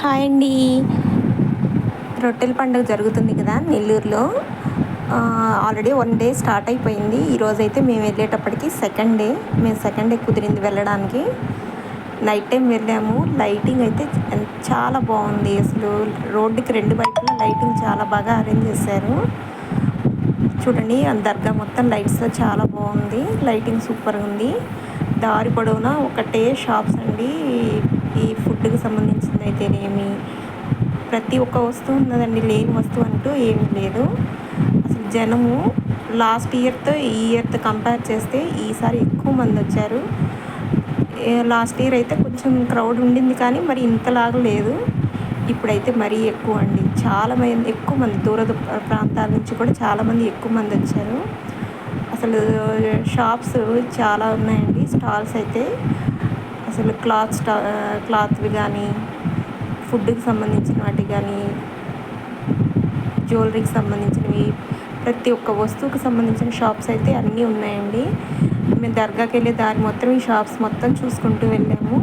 Hi అండి. రొట్టెల పండుగ జరుగుతుంది కదా నెల్లూరులో. ఆల్రెడీ వన్ డే స్టార్ట్ అయిపోయింది. ఈరోజు అయితే మేము వెళ్ళేటప్పటికి సెకండ్ డే. మేము సెకండ్ డే కుదిరింది వెళ్ళడానికి. నైట్ టైం వెళ్ళాము. లైటింగ్ అయితే చాలా బాగుంది. అసలు రోడ్డుకి రెండు వైపులా లైటింగ్ చాలా బాగా అరేంజ్ చేశారు. చూడండి దర్గా మొత్తం లైట్స్ చాలా బాగుంది. లైటింగ్ సూపర్గా ఉంది. దారి పొడవునా ఒకటే షాప్స్ అండి. ఈ ఫుడ్కి సంబంధించింది అయితేనేమి ప్రతి ఒక్క వస్తువు ఉన్నదండి లేని వస్తువు అంటూ ఏమి లేదు. అసలు జనము లాస్ట్ ఇయర్తో ఈ ఇయర్తో కంపేర్ చేస్తే ఈసారి ఎక్కువ మంది వచ్చారు. లాస్ట్ ఇయర్ అయితే కొంచెం క్రౌడ్ ఉండింది కానీ మరి ఇంతలాగా లేదు. ఇప్పుడైతే మరీ ఎక్కువ అండి. చాలా మంది ఎక్కువ మంది దూర ప్రాంతాల నుంచి కూడా చాలామంది ఎక్కువ మంది వచ్చారు. అసలు షాప్స్ చాలా ఉన్నాయండి స్టాల్స్ అయితే. అసలు క్లాత్ స్టా క్లాత్వి కానీ ఫుడ్కి సంబంధించిన వాటి కానీ జ్యువెలరీకి సంబంధించినవి ప్రతి ఒక్క వస్తువుకి సంబంధించిన షాప్స్ అయితే అన్నీ ఉన్నాయండి. మేము దర్గాకి వెళ్ళే దారి మొత్తం ఈ షాప్స్ మొత్తం చూసుకుంటూ వెళ్ళాము.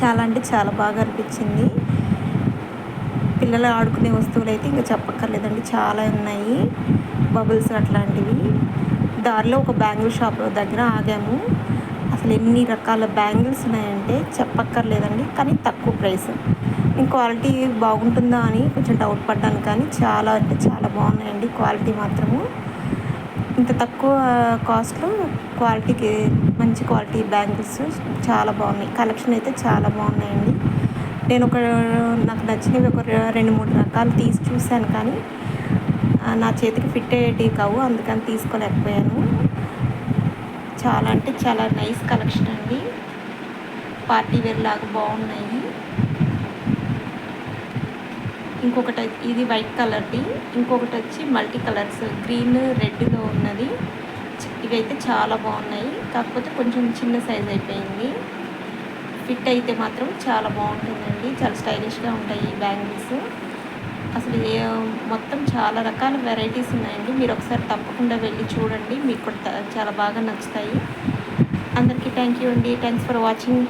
చాలా అంటే చాలా బాగా అనిపించింది. పిల్లలు ఆడుకునే వస్తువులు అయితే ఇంకా చెప్పక్కర్లేదండి. చాలా ఉన్నాయి. బబుల్స్ అట్లాంటివి. దారిలో ఒక బ్యాంగిల్ షాప్ దగ్గర ఆగాము. అసలు ఎన్ని రకాల బ్యాంగిల్స్ ఉన్నాయంటే చెప్పక్కర్లేదండి కానీ తక్కువ ప్రైస్. క్వాలిటీ బాగుంటుందా అని కొంచెం డౌట్ పడ్డాను కానీ చాలా అంటే చాలా బాగున్నాయండి క్వాలిటీ మాత్రము. ఇంత తక్కువ కాస్ట్లో క్వాలిటీకి మంచి క్వాలిటీ బ్యాంగిల్స్ చాలా బాగున్నాయి కలెక్షన్ అయితే చాలా బాగున్నాయండి. నేను ఒక నాకు నచ్చినవి ఒక రెండు మూడు రకాలు తీసి చూశాను కానీ నా చేతికి ఫిట్ అయ్యేటివి కావు అందుకని తీసుకోలేకపోయాను. చాలా అంటే చాలా నైస్ కలెక్షన్ అండి. పార్టీ వేర్ లాగా బాగున్నాయి. ఇంకొకటి ఇది వైట్ కలర్ది ఇంకొకటి వచ్చి మల్టీ కలర్స్ గ్రీన్ రెడ్లో ఉన్నది. ఇవైతే చాలా బాగున్నాయి. కాకపోతే కొంచెం చిన్న సైజ్ అయిపోయింది. ఫిట్ అయితే మాత్రం చాలా బాగుంటుందండి. చాలా స్టైలిష్గా ఉంటాయి ఈ బ్యాంగిల్స్. అసలు ఏ మొత్తం చాలా రకాల వెరైటీస్ ఉన్నాయండి. మీరు ఒకసారి తప్పకుండా వెళ్ళి చూడండి. మీకు కూడా చాలా బాగా నచ్చుతాయి. అందరికీ థ్యాంక్ యూ అండి. Thanks for watching